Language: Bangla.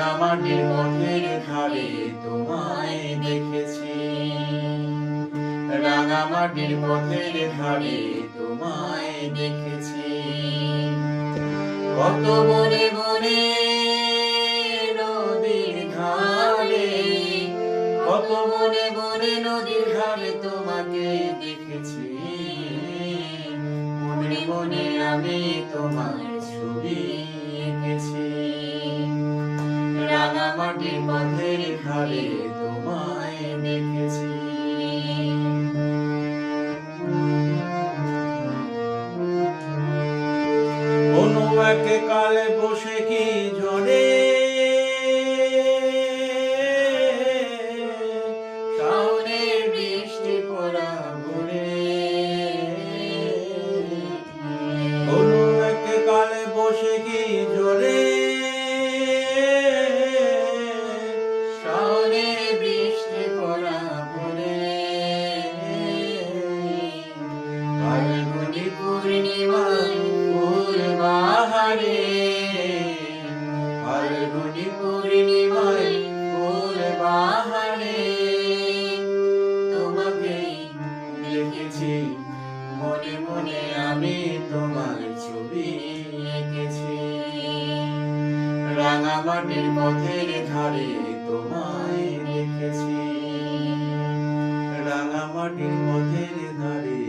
রাঙামাটির পথের ধারে তোমায় দেখেছি। রাঙামাটির পথের ধারে তোমায় দেখেছি। কত বনে বনে নদীর ধারে কত বনে বনে নদীর ধারে তোমাকে দেখেছি। মনে মনে আমি তোমার ছবি রাঙামাটির পথের ধারে তোমায় দেখেছি। ফাল্গুনি পূর্ণিমায় ফুল বাহারে। তোমাকে দেখেছি, মনে মনে আমি তোমার ছবি এঁকেছি। রাঙামাটির পথের ধারে তোমায় দেখেছি। রাঙামাটির পথের ধারে